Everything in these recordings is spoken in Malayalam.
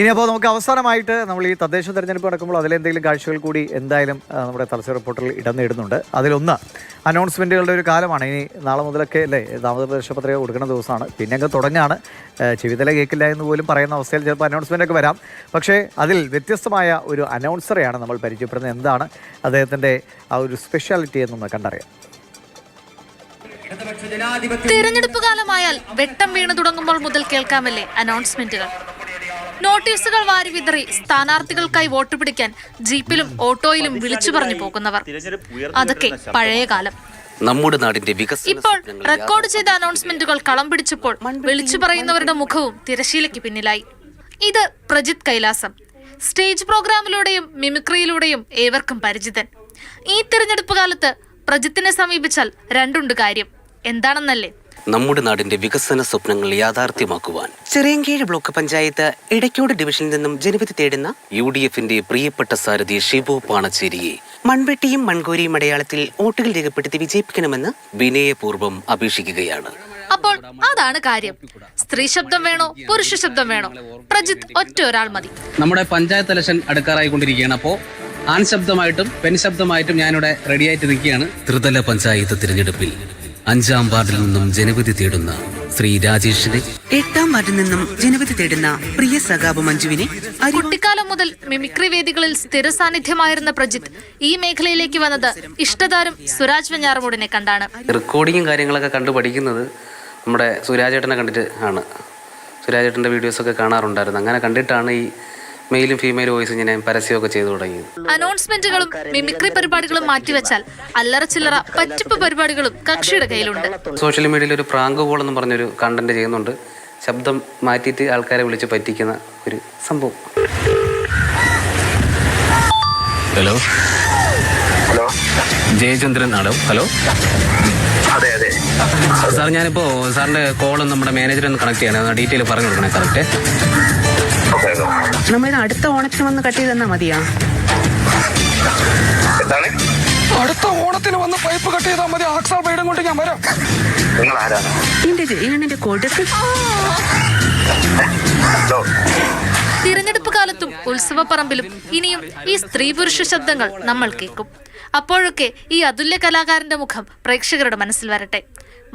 ഇനി അപ്പോൾ നമുക്ക് അവസാനമായിട്ട് നമ്മൾ ഈ തദ്ദേശ തെരഞ്ഞെടുപ്പ് നടക്കുമ്പോൾ അതിലെന്തെങ്കിലും കാഴ്ചകൾ കൂടി എന്തായാലും നമ്മുടെ തലശ്ശേരി റിപ്പോർട്ടറിൽ ഇടം നേടുന്നുണ്ട്. അതിലൊന്ന് അനൗൺസ്മെന്റുകളുടെ ഒരു കാലമാണ്. ഇനി നാളെ മുതലൊക്കെ അല്ലേ നാമനിർദ്ദേശ പത്രിക കൊടുക്കുന്ന ദിവസമാണ്. പിന്നെ അങ്ങ് തുടങ്ങാണ്. ചെവിതല കേൾക്കില്ല എന്ന് പോലും പറയുന്ന അവസ്ഥയിൽ ചിലപ്പോൾ അനൗൺസ്മെന്റ് ഒക്കെ വരാം. പക്ഷേ അതിൽ വ്യത്യസ്തമായ ഒരു അനൗൺസറെയാണ് നമ്മൾ പരിചയപ്പെടുന്നത്. എന്താണ് അദ്ദേഹത്തിന്റെ ആ ഒരു സ്പെഷ്യാലിറ്റി എന്നൊന്ന് കണ്ടറിയാം. തിരഞ്ഞെടുപ്പ് കാലമായാൽ വെട്ടം വീണു തുടങ്ങുമ്പോൾ മുതൽ കേൾക്കാമല്ലേ അനൗൺസ്മെന്റുകൾ? നോട്ടീസുകൾ വാരി വിതറി സ്ഥാനാർത്ഥികൾക്കായി വോട്ട് പിടിക്കാൻ ജീപ്പിലും ഓട്ടോയിലും വിളിച്ചു പറഞ്ഞു പോകുന്നവർ. അതൊക്കെ പഴയ കാലം. നമ്മുടെ നാടിന്റെ വികസനം ഇപ്പോൾ റെക്കോർഡ് ചെയ്ത അനൗൺസ്മെന്റുകൾ കളം പിടിച്ചപ്പോൾ വിളിച്ചു പറയുന്നവരുടെ മുഖവും തിരശീലയ്ക്ക് പിന്നിലായി. ഇത് പ്രജിത് കൈലാസം. സ്റ്റേജ് പ്രോഗ്രാമിലൂടെയും മിമിക്രിയിലൂടെയും ഏവർക്കും പരിചിതൻ. ഈ തിരഞ്ഞെടുപ്പ് കാലത്ത് പ്രജിത്തിനെ സമീപിച്ചാൽ രണ്ടുണ്ട് കാര്യം. എന്താണെന്നല്ലേ? നമ്മുടെ നാടിന്റെ വികസന സ്വപ്നങ്ങൾ യാഥാർത്ഥ്യമാക്കുവാൻ ചെറിയങ്കീഴ് ബ്ലോക്ക് പഞ്ചായത്ത് ഇടയ്ക്കോട് ഡിവിഷനിൽ നിന്നും ജനവിധി തേടുന്ന യു ഡി എഫിന്റെ പ്രിയപ്പെട്ട സാരഥി ഷിബു പാണച്ചേരിയെ മൺവെട്ടിയും മൺകോരിയും അടയാളത്തിൽ വോട്ടുകൾ രേഖപ്പെടുത്തി വിജയിപ്പിക്കണമെന്ന് വിനയപൂർവം അപേക്ഷിക്കുകയാണ്. അപ്പോൾ അതാണ് കാര്യം. സ്ത്രീ ശബ്ദം വേണോ പുരുഷ ശബ്ദം വേണോ? പ്രജിത്ത് ഒറ്റ ഒരാൾ മതി. നമ്മുടെ പഞ്ചായത്ത് ഇലക്ഷൻ അടുക്കാറായിക്കൊണ്ടിരിക്കുകയാണ്. അപ്പോൾ ആൺ ശബ്ദമായിട്ടും പെൺ ശബ്ദമായിട്ടും ഞാനിവിടെ റെഡിയായിട്ട് നിൽക്കുകയാണ്. ത്രിതല പഞ്ചായത്ത് തിരഞ്ഞെടുപ്പിൽ അഞ്ചാം വാർഡിൽ നിന്നും ജനവിധി തേടുന്ന ശ്രീ രാജേഷിനെ എട്ടാം വാർഡിൽ നിന്നും ജനവിധി തേടുന്ന പ്രിയ സഖാബ് മഞ്ജുവിനെ കുട്ടിക്കാലം മുതൽ മിമിക്രി വേദികളിൽ സ്ഥിര സാന്നിധ്യമായിരുന്ന പ്രജിത്ത് ഈ മേഖലയിലേക്ക് വന്നത് ഇഷ്ടതാരം സുരാജ് വെഞ്ഞാറമൂടിനെ കണ്ടാണ്. റെക്കോർഡിങ്ങും കാര്യങ്ങളൊക്കെ കണ്ടു പഠിക്കുന്നത് നമ്മുടെ സുരാജേട്ടനെ കണ്ടിട്ട് ആണ്. സുരാജേട്ടന്റെ വീഡിയോസ് ഒക്കെ കാണാറുണ്ടായിരുന്നു. അങ്ങനെ കണ്ടിട്ടാണ് ഈ മെയിലും ഫീമെയിൽ വോയിസും ഞാൻ പരസ്യമൊക്കെ ചെയ്തു തുടങ്ങി. അനൗൺസ്മെന്റുകളും മിമിക്രി പരിപാടികളും മാറ്റിവെച്ചാൽ അല്ലറ ചില്ലറ പറ്റിപ്പ് പരിപാടികളും കക്ഷിയുടെ കയ്യിലുണ്ട്. സോഷ്യൽ മീഡിയയിൽ ഒരു പ്രാങ്ക് കോൾ എന്ന് പറഞ്ഞൊരു കണ്ടന്റ് ചെയ്യുന്നുണ്ട്. ശബ്ദം മാറ്റിയിട്ട് ആൾക്കാരെ വിളിച്ച് പറ്റിക്കുന്ന ഒരു സംഭവം. ഹലോ ഹലോ ജയചന്ദ്രൻ ആണോ? ഹലോ അതെ അതെ. സാർ ഞാനിപ്പോ സാറിന്റെ കോൾ നമ്മുടെ മാനേജറെ ഒന്ന് കണക്ട് ചെയ്യണം. ഡീറ്റെയിൽ പറഞ്ഞു കൊടുക്കണേ കറക്റ്റ് നമ്മൾ നമ്മൾ അടുത്ത ഓണത്തിന് വന്ന് കട്ട് ചെയ്ത് തന്നാ മതിയാ. അടുത്ത ഓണത്തിന് വന്ന് പൈപ്പ് കട്ട് ചെയ്താൽ മതി. ആക്സാ ബ്ലേഡും കൊണ്ട് ഞാൻ വരാം. എന്റെ ഹലോ തിരഞ്ഞെടുപ്പ് കാലത്തും ഉത്സവപ്പറമ്പിലും ഇനിയും ഈ സ്ത്രീ പുരുഷ ശബ്ദങ്ങൾ നമ്മൾ കേൾക്കും. അപ്പോഴൊക്കെ ഈ അതുല്യ കലാകാരന്റെ മുഖം പ്രേക്ഷകരുടെ മനസ്സിൽ വരട്ടെ.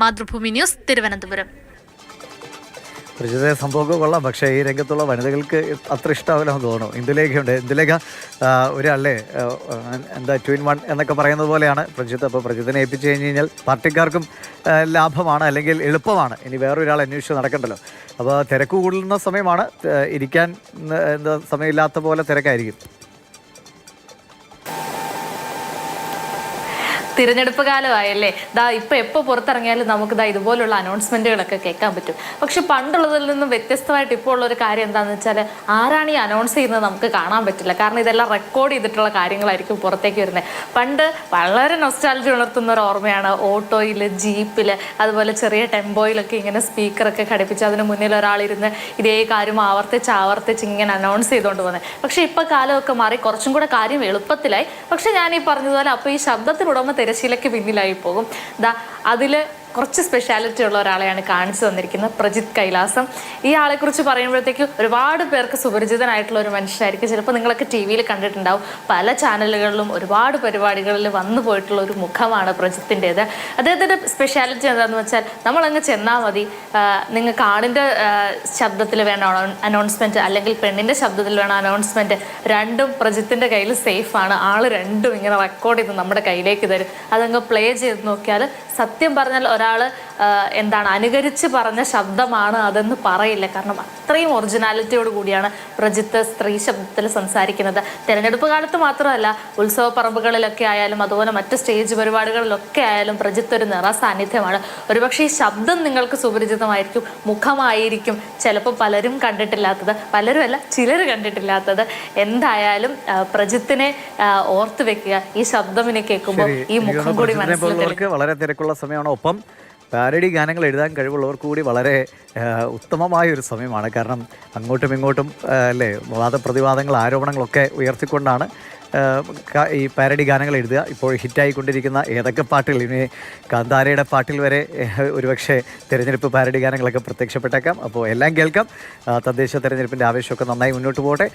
മാതൃഭൂമി ന്യൂസ് തിരുവനന്തപുരം. പ്രചിത സംഭവമൊക്കെ കൊള്ളാം. പക്ഷേ ഈ രംഗത്തുള്ള വനിതകൾക്ക് അത്ര ഇഷ്ടാവില്ലെന്ന് തോന്നുന്നു. ഇന്ദുലേഖയുണ്ട്. ഇന്ദുലേഖ ഒരാളെ എന്താ ട്വിൻ വൺ എന്നൊക്കെ പറയുന്നത് പോലെയാണ് പ്രജിത്ത് അപ്പോൾ പ്രജിത്തിനെ ഏൽപ്പിച്ചു കഴിഞ്ഞ് കഴിഞ്ഞാൽ പാർട്ടിക്കാർക്കും ലാഭമാണ് അല്ലെങ്കിൽ എളുപ്പമാണ്. ഇനി വേറൊരാൾ അന്വേഷിച്ച് നടക്കണ്ടല്ലോ. അപ്പോൾ തിരക്ക് കൂടുന്ന സമയമാണ് ഇരിക്കാൻ എന്താ സമയമില്ലാത്ത പോലെ തിരക്കായിരിക്കും. തിരഞ്ഞെടുപ്പ് കാലമായല്ലേ? ദാ ഇപ്പൊ എപ്പോ പുറത്തിറങ്ങിയാലും നമുക്ക് ദാ ഇതുപോലുള്ള അനൗൺസ്മെന്റുകളൊക്കെ കേൾക്കാൻ പറ്റും. പക്ഷെ പണ്ടുള്ളതിൽ നിന്നും വ്യത്യസ്തമായിട്ട് ഇപ്പോൾ ഉള്ള ഒരു കാര്യം എന്താണെന്ന് വെച്ചാൽ ആരാണ് ഈ അനൗൺസ് ചെയ്യുന്നത് നമുക്ക് കാണാൻ പറ്റില്ല. കാരണം ഇതെല്ലാം റെക്കോർഡ് ചെയ്തിട്ടുള്ള കാര്യങ്ങളായിരിക്കും പുറത്തേക്ക് വരുന്നത്. പണ്ട് വളരെ നൊസ്റ്റാലജി ഉണർത്തുന്ന ഒരു ഓർമ്മയാണ് ഓട്ടോയിൽ ജീപ്പിൽ അതുപോലെ ചെറിയ ടെമ്പോയിലൊക്കെ ഇങ്ങനെ സ്പീക്കറൊക്കെ ഘടിപ്പിച്ച് അതിന് മുന്നിൽ ഒരാളിരുന്ന് ഇതേ കാര്യം ആവർത്തിച്ച് ആവർത്തിച്ച് ഇങ്ങനെ അനൗൺസ് ചെയ്തുകൊണ്ട് പോകുന്നത് പക്ഷെ ഇപ്പൊ കാലമൊക്കെ മാറി കുറച്ചും കൂടെ കാര്യം എളുപ്പത്തിലായി. പക്ഷെ ഞാൻ ഈ പറഞ്ഞതുപോലെ അപ്പോൾ ഈ ശബ്ദത്തിനുടമ തിരശീലയ്ക്ക് പിന്നിലായി പോകും. ദാ അതിൽ കുറച്ച് സ്പെഷ്യാലിറ്റി ഉള്ള ഒരാളെയാണ് കാണിച്ചു തന്നിരിക്കുന്നത് പ്രജിത് കൈലാസം. ഈ ആളെ കുറിച്ച് പറയുമ്പോഴത്തേക്കും ഒരുപാട് പേർക്ക് സുപരിചിതനായിട്ടുള്ള ഒരു മനുഷ്യനായിരിക്കും. ചിലപ്പോൾ നിങ്ങളൊക്കെ ടി വിയിൽ കണ്ടിട്ടുണ്ടാവും. പല ചാനലുകളിലും ഒരുപാട് പരിപാടികളിൽ വന്നു പോയിട്ടുള്ള ഒരു മുഖമാണ് പ്രജിത്തിന്റെത്. അദ്ദേഹത്തിന്റെ സ്പെഷ്യാലിറ്റി എന്താണെന്ന് വെച്ചാൽ നമ്മളങ്ങ് ചെന്നാൽ മതി. നിങ്ങൾക്ക് ആണിന്റെ ശബ്ദത്തിൽ വേണം അനൗൺസ്മെന്റ് അല്ലെങ്കിൽ പെണ്ണിന്റെ ശബ്ദത്തിൽ വേണം അനൗൺസ്മെന്റ് രണ്ടും പ്രജിത്തിന്റെ കയ്യിൽ സേഫാണ് ആൾ രണ്ടും ഇങ്ങനെ റെക്കോർഡ് ചെയ്ത് നമ്മുടെ കയ്യിലേക്ക് തരും. അതങ്ങ് പ്ലേ ചെയ്ത് നോക്കിയാൽ സത്യം പറഞ്ഞാൽ ഒരാൾ എന്താണ് അനുകരിച്ച് പറഞ്ഞ ശബ്ദമാണ് അതെന്ന് പറയില്ല. കാരണം അത്രയും ഒറിജിനാലിറ്റിയോട് കൂടിയാണ് പ്രജിത്ത് സ്ത്രീ ശബ്ദത്തിൽ സംസാരിക്കുന്നത്. തിരഞ്ഞെടുപ്പ് കാലത്ത് മാത്രമല്ല ഉത്സവ പറമ്പുകളിലൊക്കെ ആയാലും അതുപോലെ മറ്റ് സ്റ്റേജ് പരിപാടികളിലൊക്കെ ആയാലും പ്രജിത്ത് ഒരു നിറ സാന്നിധ്യമാണ് ഒരുപക്ഷെ ഈ ശബ്ദം നിങ്ങൾക്ക് സുപരിചിതമായിരിക്കും മുഖമായിരിക്കും. ചിലപ്പോൾ പലരും കണ്ടിട്ടില്ലാത്തത് പലരും അല്ല ചിലർ കണ്ടിട്ടില്ലാത്തത്. എന്തായാലും പ്രജിത്തിനെ ഓർത്തു വെക്കുക. ഈ ശബ്ദം ഇനി കേൾക്കുമ്പോൾ ഈ മുഖം കൂടി മനസ്സിലാക്കി. വളരെ തിരക്കുള്ള സമയമാണ്. ഒപ്പം പാരഡി ഗാനങ്ങൾ എഴുതാൻ കഴിവുള്ളവർ കൂടി വളരെ ഉത്തമമായ ഒരു സമയമാണ്. കാരണം അങ്ങോട്ടും ഇങ്ങോട്ടും അല്ലേ വാദപ്രതിവാദങ്ങൾ ആരോപണങ്ങളൊക്കെ ഉയർത്തിക്കൊണ്ടാണ് ഈ പാരഡി ഗാനങ്ങൾ എഴുതുക. ഇപ്പോൾ ഹിറ്റായിക്കൊണ്ടിരിക്കുന്ന ഏതൊക്കെ പാട്ടുകൾ? ഇനി കാന്താരയുടെ പാട്ടിൽ വരെ ഒരുപക്ഷെ തിരഞ്ഞെടുപ്പ് പാരഡി ഗാനങ്ങളൊക്കെ പ്രത്യക്ഷപ്പെട്ടേക്കാം. അപ്പോൾ എല്ലാം കേൾക്കാം. തദ്ദേശ തിരഞ്ഞെടുപ്പിന്റെ ആവേശമൊക്കെ നന്നായി മുന്നോട്ട് പോകട്ടെ.